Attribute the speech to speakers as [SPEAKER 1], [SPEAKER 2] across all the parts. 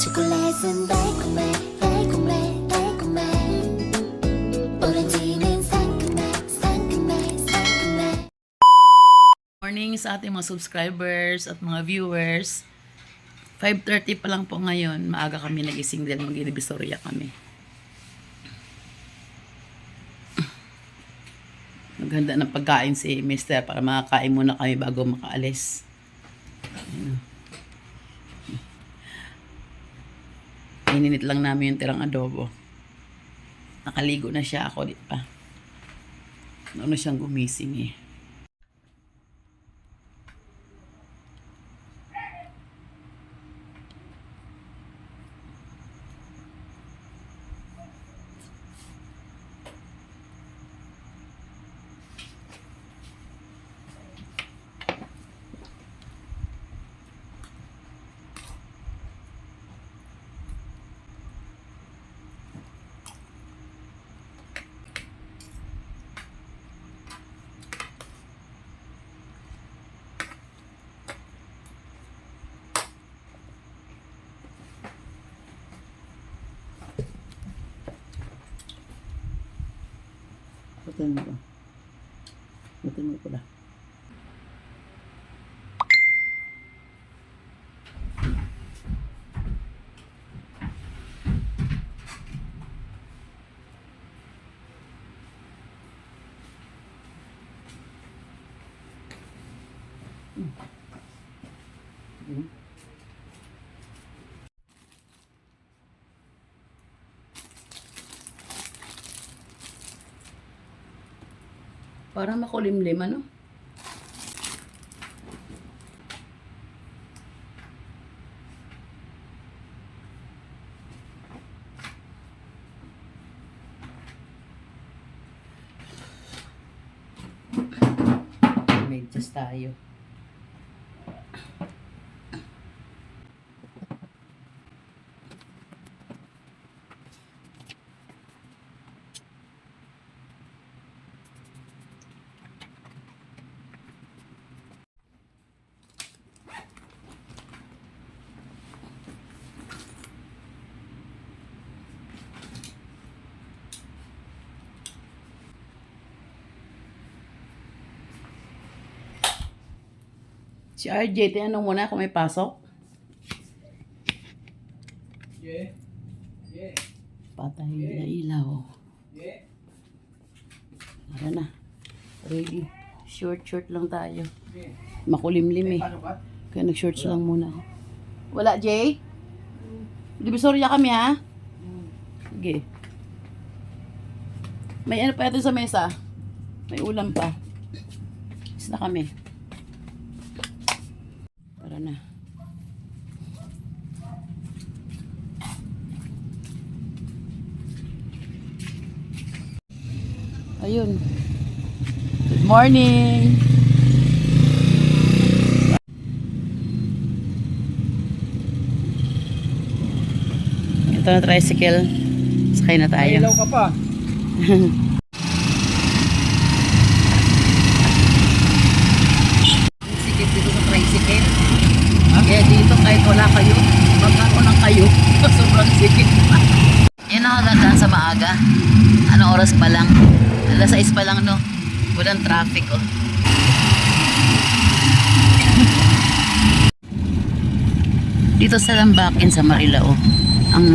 [SPEAKER 1] 초콜릿은 달콤해 달콤해 달콤해 오렌지는 상큼해 상큼해 상큼해
[SPEAKER 2] Morning sa ating mga subscribers at mga viewers. 5.30 pa lang po ngayon. Maaga kami nagising dahil mag-inibisorya kami. Maghanda ng pagkain si Mister para makakain muna kami bago makaalis. Ayan. Ininit lang namin yung tirang adobo. Nakaligo na siya ako di pa. Ano siyang gumising eh. Patuloy mo ko. Patuloy mo pala. Parang makulimlim, ano? Medyas tayo. Si RJ, tinanong mo na kung may pasok.
[SPEAKER 3] Yeah. Yeah.
[SPEAKER 2] Patay na ilaw.
[SPEAKER 3] Yeah.
[SPEAKER 2] Tara na. Ready. Short, short lang tayo.
[SPEAKER 3] Yeah.
[SPEAKER 2] Makulimlim eh.
[SPEAKER 3] Ba?
[SPEAKER 2] Kaya nag-shorts lang muna ako. Wala, Jay? Divisoria kami, ha? Sige. May ano pa ito sa mesa? May ulam pa. Is na kami. Tara na. Ayun. Good morning. Ito na tricycle. Sakay na tayo.
[SPEAKER 3] Ilaw ka pa.
[SPEAKER 2] Sikit dito sa tricycle. Kaya dito kahit wala kayo, magkaroon ng kayo. Sobrang sikit. Yan ang gandaan sa maaga. Anong oras pa lang? Alas 6 pa lang, no? Walang traffic, oh. Dito sa Lambakin sa Marilao, ang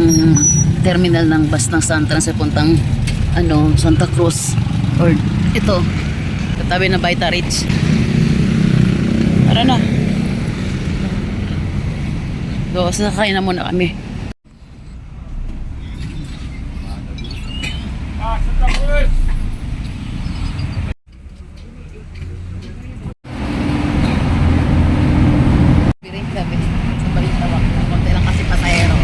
[SPEAKER 2] terminal ng bus ng Santrans ay puntang ano, Santa Cruz or ito, katabi ng Baita Ridge. Tara na. So, sasakay na muna kami.
[SPEAKER 3] Ah, Santa Cruz!
[SPEAKER 2] Biring gabi. Sa Balitawak. Konti lang kasi pasahero.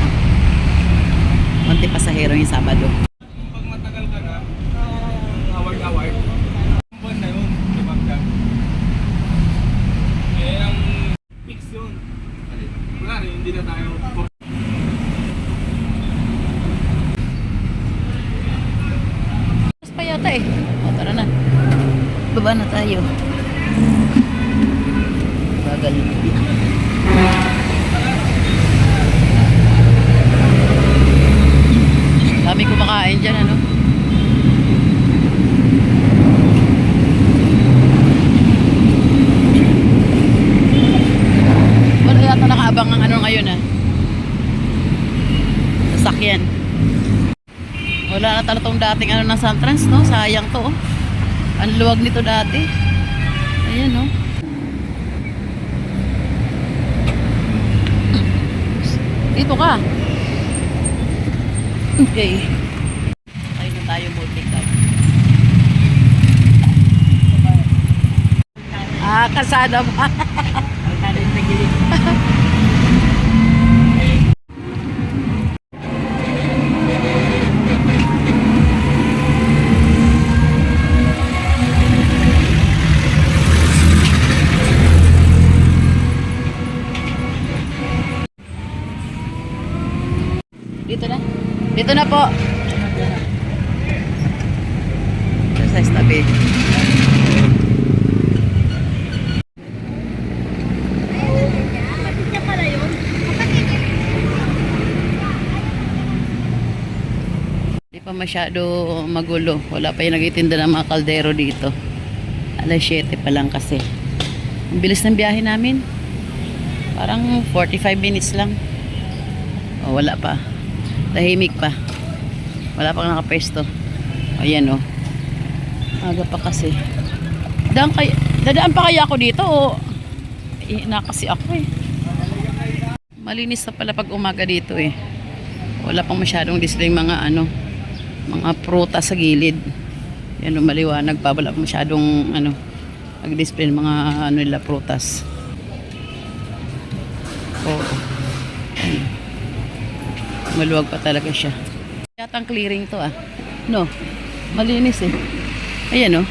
[SPEAKER 2] Konti pasahero yung Sabado.
[SPEAKER 3] Pag matagal ka na, ah, award-award, buwan na yun, limang dam. Eh, ang fix yun. Wala rin, hindi na tayo
[SPEAKER 2] Mas pa yata eh. O, tara na. Baba na tayo. Bagal. yata na tong dating ano ng Santrans, no? Sayang to, oh. Ang luwag nito dati. Ayan, no? Dito ka. Okay. Tayo na tayo multi-cab. Ah, kasada ba? Dito Po. Sa tabi. Hindi pa masyado magulo. Wala pa yung nagtitinda ng mga kaldero dito. Alas 7 pa lang kasi. Ang bilis ng biyahe namin. Parang 45 minutes lang. O, wala pa. Tahimik pa. Wala pang nakapesto. Ayan o. Aga pa kasi. Daan kay, dadaan pa kaya ako dito o ihina kasi ako eh. Malinis na pala pag umaga dito eh. Wala pang masyadong display mga ano, mga prutas sa gilid. Yan o, maliwanag pa. Wala pang masyadong ano, nag-display ng mga ano nila prutas. Oo. Maluwag pa talaga siya. Yata ang clearing to ah. No, malinis eh. Ayan no.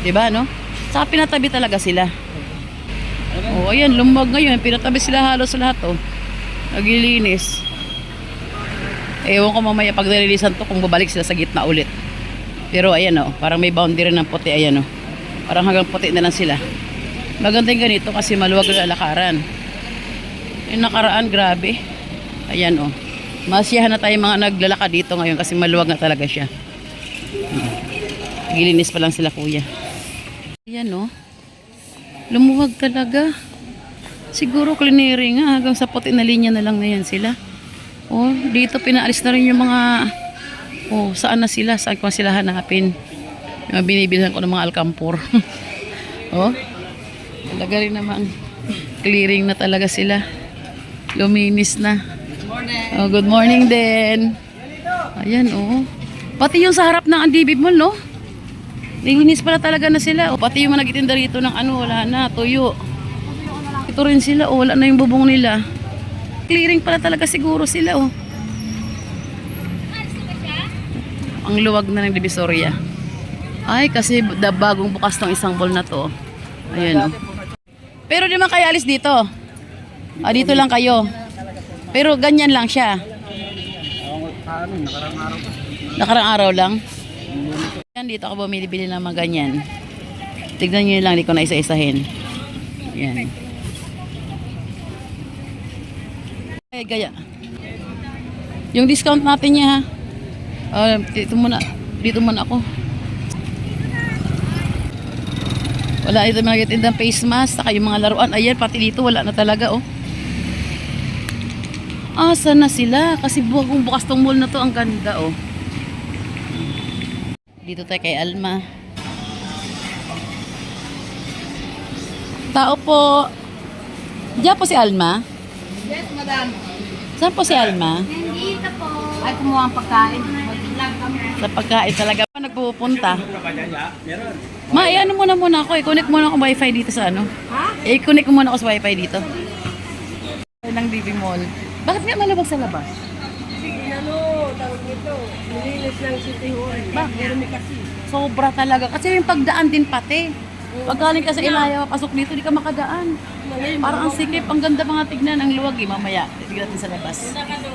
[SPEAKER 2] Diba no? Saka pinatabi talaga sila. Oh, ayan, lumag ngayon. Pinatabi sila halos lahat oh. Naglilinis. Ewan ko mamaya pag nililisan to kung babalik sila sa gitna ulit. Pero ayan oh, parang may boundary ng puti. Ayan oh. Parang hanggang puti na lang sila. Maganda ganito kasi maluwag na lakaran. Yung nakaraan, grabe. Ayan oh. Masiyahan na tayo mga naglalakad dito ngayon kasi maluwag na talaga siya. Gilinis pa lang sila kuya. Ayan oh. Lumuwag talaga. Siguro clearing nga hanggang sa puti na linya na lang na yan sila. Oh, dito pinaalis na rin yung mga Oh, saan na sila? Saan ko sila hanapin? Yung binibilhan ko ng mga alkampor. oh. Talaga rin namang clearing na talaga sila. Luminis na. Oh, good morning din. Ayan, oh. Pati yung sa harap ng Andibib Mall, no? Linis pala talaga na sila. Oh, pati yung mga nagtitinda rito ng ano, wala na, tuyo. Ito rin sila, oh, wala na yung bubong nila. Clearing pala talaga siguro sila, oh. Ang luwag na ng Divisoria. Ay, kasi da bagong bukas ng isang mall na to. Ayan, oh. Pero di man kayo alis dito. Ah, dito lang kayo. Pero ganyan lang siya. Nakarang araw lang. Yan, dito ako bumili-bili ng mga ganyan. Tignan nyo lang, di ko na isa-isahin. Yan. Ay, gaya. Yung discount natin niya ha. Ah, dito muna. Dito muna ako. Wala ito mga tindang face mask, saka yung mga laruan. Ayan, pati dito wala na talaga oh. Asa na sila? Kasi bukas kung bukas tong mall na to, ang ganda oh. Dito tayo kay Alma. Tao po. Diyan po si Alma?
[SPEAKER 4] Yes, madam.
[SPEAKER 2] Saan po si Alma?
[SPEAKER 1] Nandito po.
[SPEAKER 4] Ay, kumuha ang pagkain.
[SPEAKER 2] Sa pagkain talaga pa nagpupunta.
[SPEAKER 3] Meron.
[SPEAKER 2] Ma, eh, ano muna muna ako. I-connect muna ako wifi dito sa ano.
[SPEAKER 4] Ha?
[SPEAKER 2] Eh, i-connect muna ako sa wifi dito. Ng DB Mall. Bakit nga malabag sa labas?
[SPEAKER 4] Ano, tawag nito. Nilinis ng City Hall.
[SPEAKER 2] Bakit?
[SPEAKER 4] Marami kasi.
[SPEAKER 2] Sobra talaga. Kasi yung pagdaan din pati. Pag galing ka sa Ilaya, pasok dito, di ka makadaan. Parang ang sikip, ang ganda mga tignan, ang luwag eh, mamaya. Titignan natin sa labas.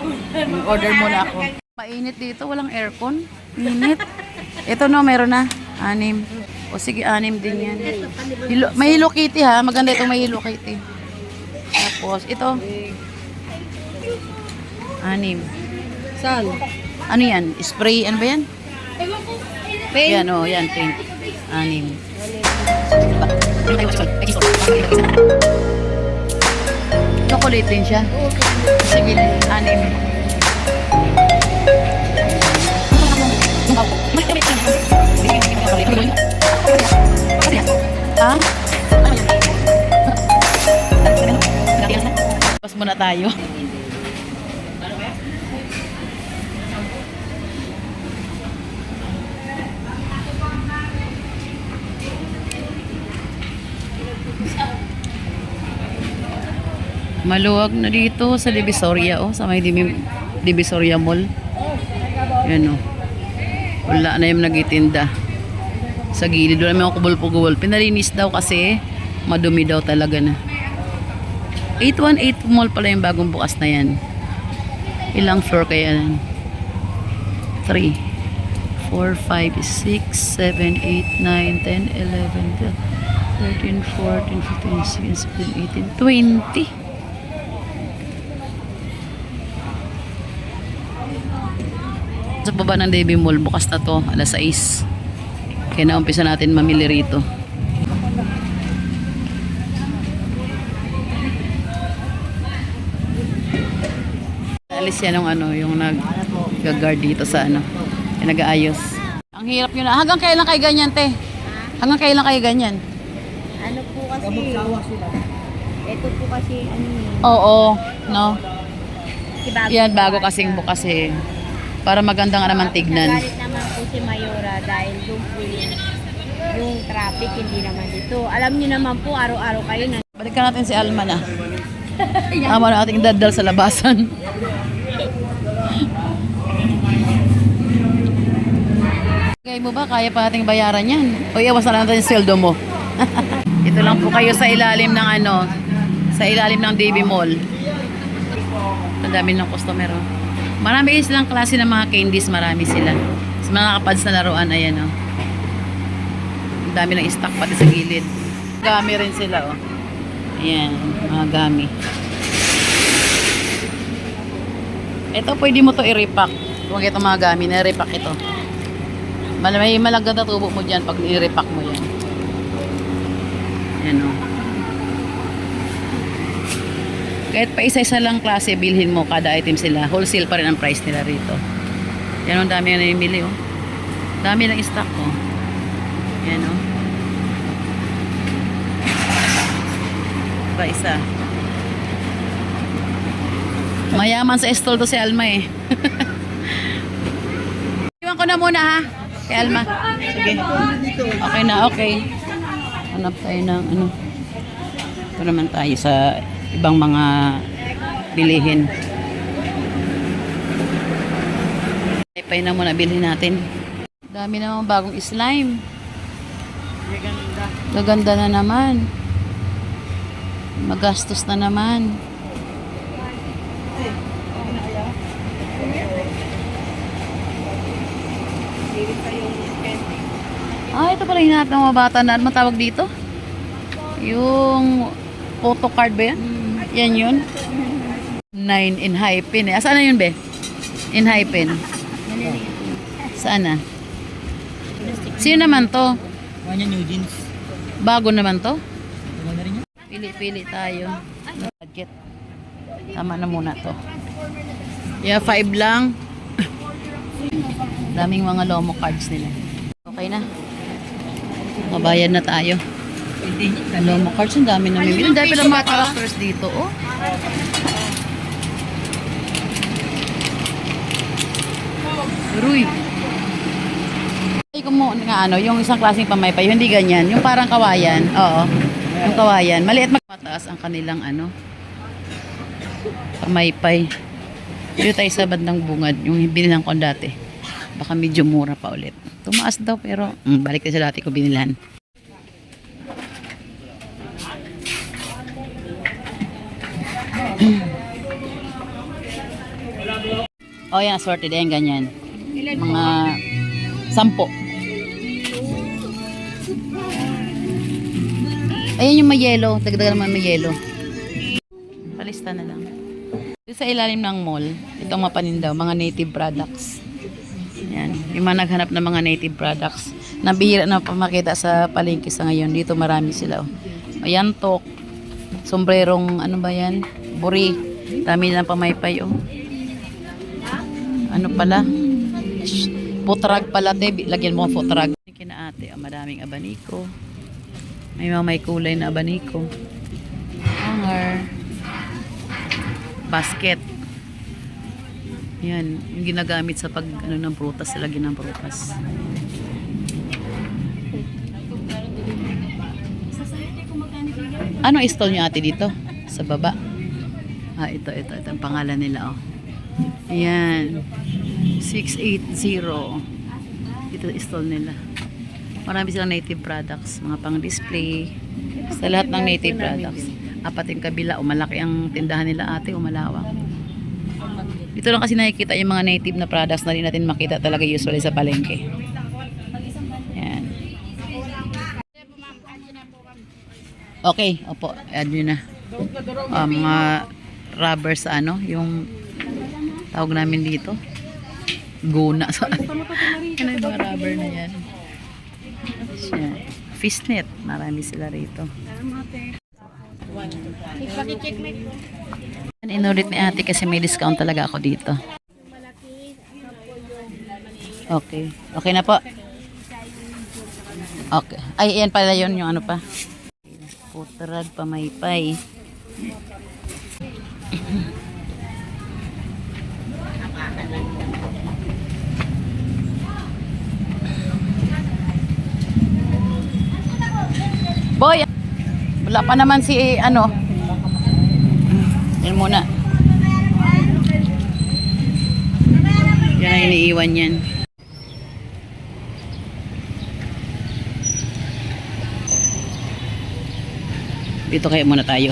[SPEAKER 2] Order muna ako. Mainit dito, walang aircon. Init. Ito no, meron na. Anim. O sige, anim din yan. Hilo, may Hello Kitty ha, maganda itong may Hello Kitty. Tapos, ito. Anim.
[SPEAKER 4] Saan?
[SPEAKER 2] Ano yan? Spray, ano ba yan?
[SPEAKER 4] Paint?
[SPEAKER 2] Yan o, yan, paint. Anim. Chocolate din siya. Sige, anim. Ha? Pas muna tayo. Maluwag na dito sa Divisoria, oh, sa may Divisoria Mall. Yan, oh. Wala na yung nagitinda. Sa gilid, wala may kubol-kubol. Pinalinis daw kasi madumi daw talaga na. 818 Mall pala yung bagong bukas na yan. Ilang floor kaya yan? 3, 4, 5, 6, 7, 8, 9, 10, 11, 12, 13, 14, 15, 16, 17, 18, 20. Sa baba ng Devi Mall, bukas na to, alas 6. Kaya naumpisa natin mamili rito. Alis yan ng ano, yung nag-guard dito sa ano, yung nag-aayos. Ang hirap yun. Hanggang kailan kayo ganyan, te? Hanggang kailan kayo ganyan?
[SPEAKER 4] Ano po kasi? Ito po kasi, ano eh.
[SPEAKER 2] Oo, no? Yan, bago kasing bukas eh. Para maganda nga naman tignan.
[SPEAKER 4] Nagalit naman po si Mayora dahil doon po yung, yung traffic, hindi naman dito. Alam niyo naman po, araw-araw kayo na.
[SPEAKER 2] Balikan natin si Alma na. Tama na ating dadal sa labasan. Kaya mo ba, kaya pa nating bayaran yan? O iwas na lang natin yung sweldo mo. Ito lang po kayo sa ilalim ng ano, sa ilalim ng DB Mall. Ang dami ng customer. Oh. Marami silang klase ng mga candies, marami sila. Sa mga kapads na laruan, ayan oh. Ang dami ng stock pati sa gilid. Gami rin sila oh. Ayan, mga gami. Ito, pwede mo to i-repack. Huwag ito mga gami, na-repack ito. Malamay malagad na tubo mo dyan pag i-repack mo yan. Yan o. Kahit pa isa-isa lang klase, bilhin mo kada item sila. Wholesale pa rin ang price nila rito. Yan ang dami na namimili o. Dami ng stock o. Yan o. Pa isa. Mayaman sa estol to si Alma eh. Iwan ko na muna ha. Kay Alma. Sige. Okay na, okay. Hanap tayo ng ano. Ito naman tayo sa ibang mga bilihin. Pay na muna bilhin natin. Dami namang bagong slime. Gaganda na naman. Magastos na naman. Ah, ito pala hinahanap ng mga bata na ano tawag dito? Yung photo card ba yan? Yan yun? Nine in hyphen eh. Asaan na yun be? In hyphen. Saan na? Sino naman to?
[SPEAKER 3] Kanya new jeans.
[SPEAKER 2] Bago naman to? Pili-pili tayo. Budget. Tama na muna to. Yeah, five lang. Daming mga Lomo cards nila. Okay na. Mabayad na tayo. Lomo cards, ang dami na mimili. Ang dami lang mga characters dito, oh. Ruy. Ay, kung mo, nga ano, yung isang klaseng pamaypay, hindi ganyan. Yung parang kawayan, oo. Yung kawayan. Maliit magmataas ang kanilang ano, pamaypay. Dito tayo sa bandang bungad, yung binilang ko dati. Baka medyo mura pa ulit. Tumaas daw pero mm, balik na sa dati ko binilhan. Oh yan, assorted yan, ganyan. Mga sampo. Ayan yung may yellow. Dagdagan naman may yellow. Palista na lang. Sa ilalim ng mall, itong mapanindaw, mga native products. Yan. Yung mga naghanap ng mga native products. Nabihira na pamakita sa palengke sa ngayon. Dito marami sila. Oh. Ayan, tok. Sombrerong, ano ba yan? Buri. Dami ng pamaypay, oh. Ano pala? Putrag pala, te. Lagyan mo ang putrag. Kina ate, ang madaming abaniko. May mga may kulay na abaniko. Hanger. Basket. Yan, yung ginagamit sa pag ano ng prutas, lagyan ng prutas. Ano stall niyo ate dito? Sa baba? Ah, ito, ito, ito. Ang pangalan nila, oh. Ayan. 680. Ito stall nila. Marami silang native products. Mga pang-display. Sa lahat ng native products. Apat yung kabila. Umalaki ang tindahan nila ate. Umalawak. Dito lang kasi nakikita yung mga native na products na rin natin makita talaga usually sa palengke. Yan. Okay, opo. Add nyo na. Ah, mga rubber sa ano, yung tawag namin dito. Guna sa ano yung mga rubber na yan. Siya. Fishnet. Marami sila rito. Inulit ni ate kasi may discount talaga ako dito. Okay. Okay na po. Okay. Ay, yan pala yun yung ano pa. Putrag pamaypay. Boy, wala pa naman si ano. Yan muna. Yan ang iniiwan yan. Dito kayo muna tayo.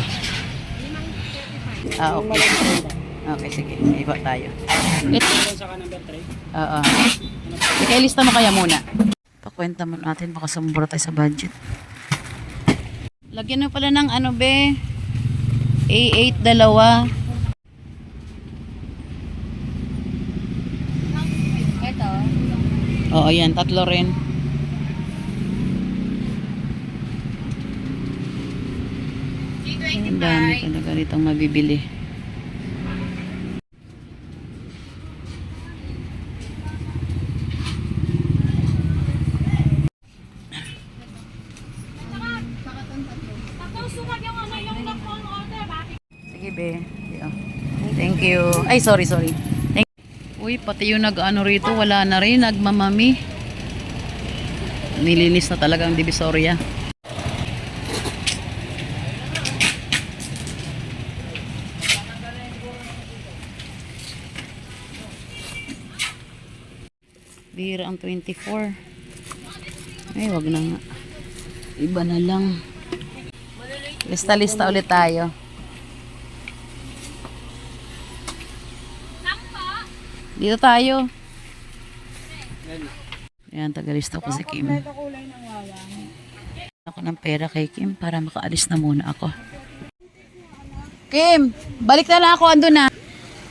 [SPEAKER 2] Ah, okay. Okay, sige. Iba tayo. Ito. Oo. Sige, lista mo kaya muna. Pakwenta mo natin, baka sumubra tayo sa budget. Lagyan mo pala ng ano be? A8 dalawa.
[SPEAKER 4] Ito.
[SPEAKER 2] Oo, yan. Tatlo rin. Ang dami talaga ritong mabibili. Sige, be. Yeah. Thank you. Ay, sorry, sorry. Thank Uy, pati yung nag-ano rito, wala na rin, nagmamami. Nilinis na talaga ang Divisoria. Bira ang 24. Ay, wag na nga. Iba na lang. Lista-lista ulit tayo. Dito tayo. Ayan, tagalista ko si Kim. Ako ng pera kay Kim para makaalis na muna ako. Kim, balik na lang ako. Ando na.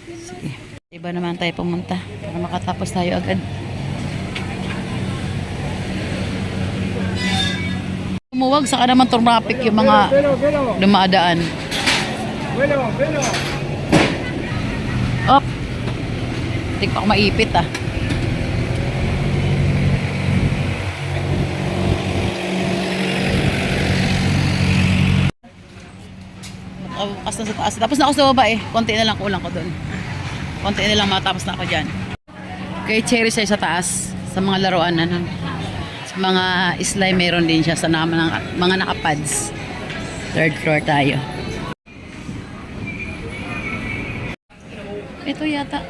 [SPEAKER 2] Sige. Iba naman tayo pumunta para makatapos tayo agad. Umuwag, saka naman traffic yung mga dumadaan. Op! Hindi pa ako maipit ah. Bukas na sa taas. Tapos na ako sa baba eh. Konti na lang kulang ko doon. Konti na lang matapos na ako dyan. Kay Cherry siya sa taas. Sa mga laruan. Ano, sa mga slime meron din siya sa ng mga nakapads. Third floor tayo. Ito yata.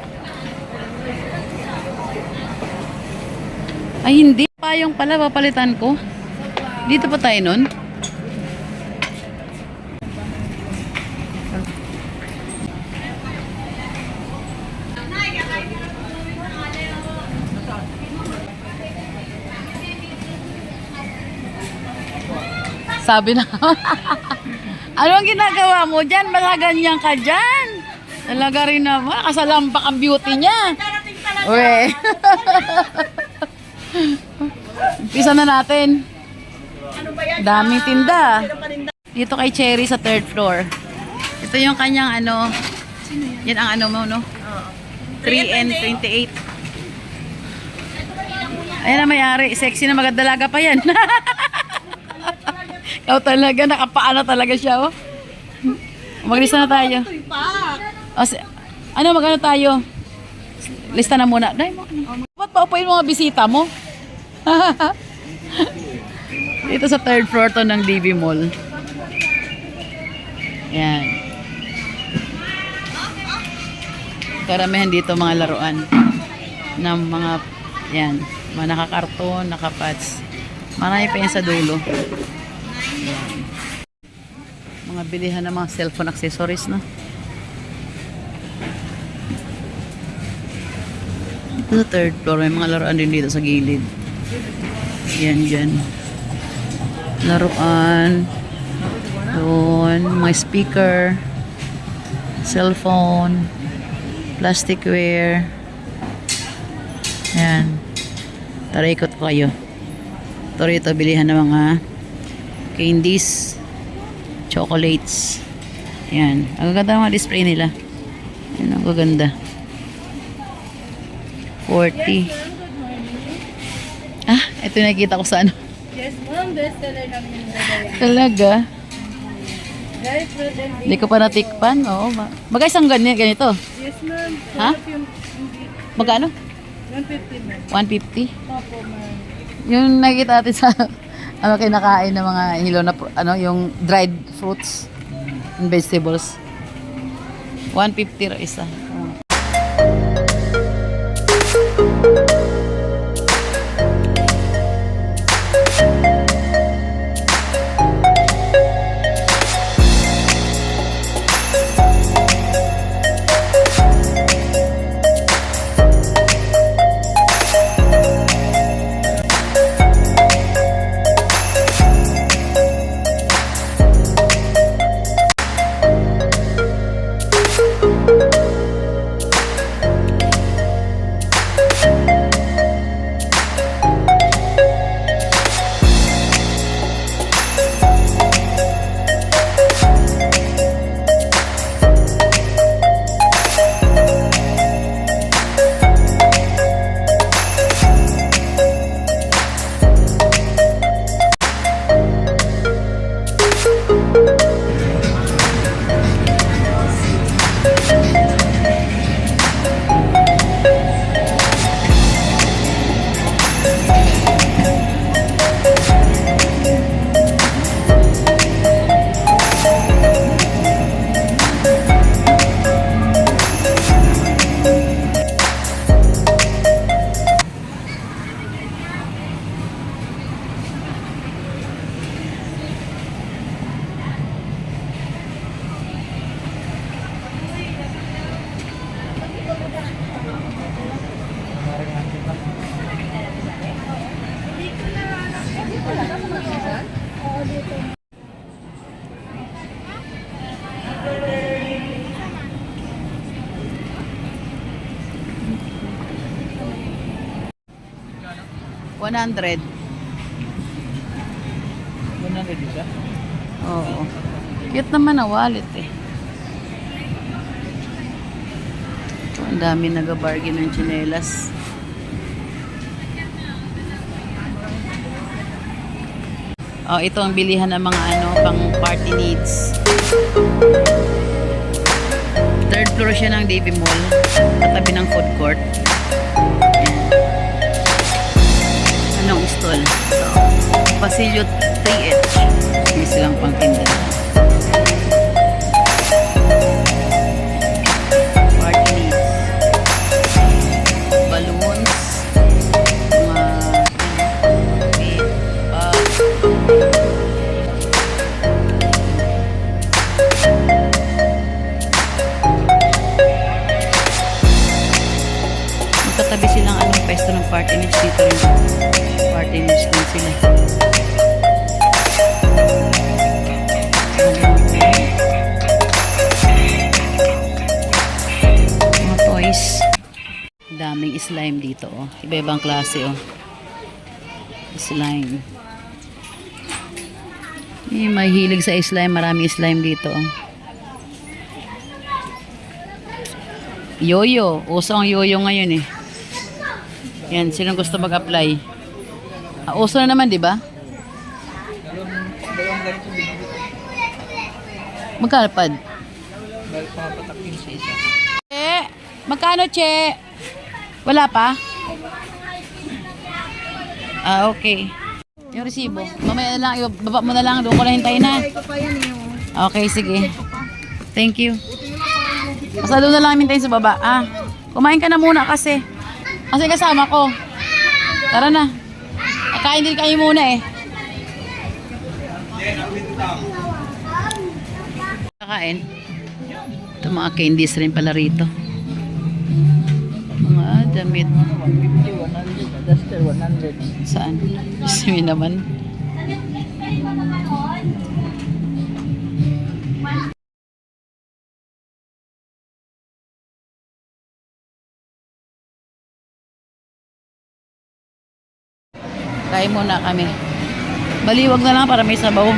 [SPEAKER 2] Ay, hindi. Payong pala, papalitan ko. Dito pa tayo nun. Sabi na. ano ang ginagawa mo dyan? Baka ganyan ka dyan. Talaga rin naman. Kasalampak ang beauty niya. Uwe. Umpisa na natin. Daming tinda. Dito kay Cherry sa third floor. Ito yung kanyang ano. Yan ang ano mo, no? 3 and 28. Ayan na may-ari. Sexy na magandalaga pa yan. Ikaw talaga, nakapaano talaga siya, oh. Maglista na tayo. O, si- ano, magano tayo? Lista na muna. Dahil mo, ano? Ba't paupuin mo mga bisita mo? Dito sa third floor to ng DB Mall. Yan. Karamihan dito mga laruan ng mga yan, mga nakakarton, nakapats. Marami pa yan sa dulo. Mga bilihan ng mga cellphone accessories, no? Ito sa third floor, may mga laruan din dito sa gilid. Yan, dyan. Laruan. Doon, mga speaker. Cellphone. Plasticware. Yan. Tara, ikot ko kayo. Ito rito, bilihan ng mga candies, chocolates. Yan. Ang gaganda ng mga display nila. Yan, ang gaganda. 40. Ah, ito yung nakikita ko sa ano.
[SPEAKER 4] Yes, ma'am. Best seller namin.
[SPEAKER 2] Talaga. Hindi ko pa natikpan. Oo. Ma Magkano isang ganyan, ganito?
[SPEAKER 4] Yes, ma'am.
[SPEAKER 2] Ha? Magkano?
[SPEAKER 4] 150 ma'am.
[SPEAKER 2] 150?
[SPEAKER 4] Opo, ma'am.
[SPEAKER 2] Yung nakita natin sa ano kinakain ng mga hilo na ano yung dried fruits and vegetables. 150 raw isa.
[SPEAKER 3] 100. 100 isa?
[SPEAKER 2] Oo. Cute naman na wallet eh. Ang dami nag-bargain ng chinelas. Oh, ito ang bilihan ng mga ano, pang party needs. Third floor siya ng Davy Mall, katabi ng food court. Ayan. Stall? So, Pasilyo 3H. May silang pang tinda. Party needs. Balloons. Mga bit, uh, Magkatabi silang anong pesto ng party needs dito rin. Needs din sila. Mga toys. Daming slime dito, oh. Iba-ibang klase, oh. Slime. Eh, mahilig sa slime. Maraming slime dito, oh. Yoyo. Uso ang yoyo ngayon, eh. Yan, sino gusto mag-apply? Ah, uso na naman, di ba?
[SPEAKER 3] Dalawang, ganito binigay ko.
[SPEAKER 2] Magkalapad.
[SPEAKER 3] Dahil papatak yun sa isa.
[SPEAKER 2] Che, magkano, Che? Wala pa? Ah, okay. Yung resibo. Mamaya na lang, ibaba mo na lang. Doon ko na hintayin na. Okay, sige. Thank you. Basta doon na lang hintayin sa baba. Ah, kumain ka na muna kasi. Kasi kasama ko. Tara na. Kain din kayo muna eh. Kakain. Ito mga candies rin pala rito. Mga damit.
[SPEAKER 3] 150, 100. Duster, 100.
[SPEAKER 2] Saan? Mo naman. Kain muna kami. Baliwag na lang para may sabaw.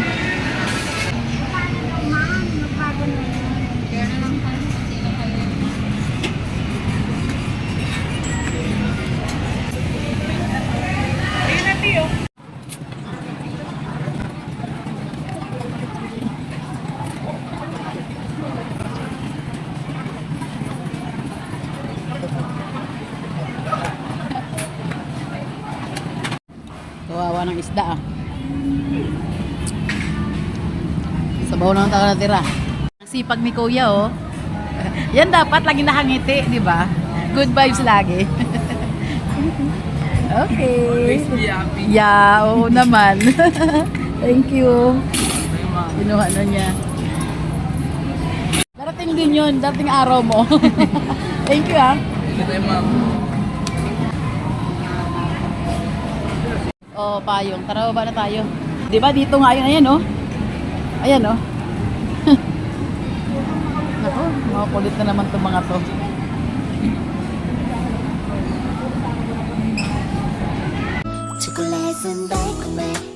[SPEAKER 2] Natira. Ang sipag ni kuya oh. Yan dapat lagi nakangiti, di ba? Good vibes lagi. okay.
[SPEAKER 3] Always be happy.
[SPEAKER 2] Yeah, oo naman. Thank you. Kinuha na niya. Darating din yun, darating araw mo. Thank you ah.
[SPEAKER 3] Thank you ma'am.
[SPEAKER 2] Oh, payong. Tara, baba na tayo. Di ba dito nga yun, ayan oh. Ayan oh. Nako, mga kulit na naman itong mga to.
[SPEAKER 1] Chocolate and bake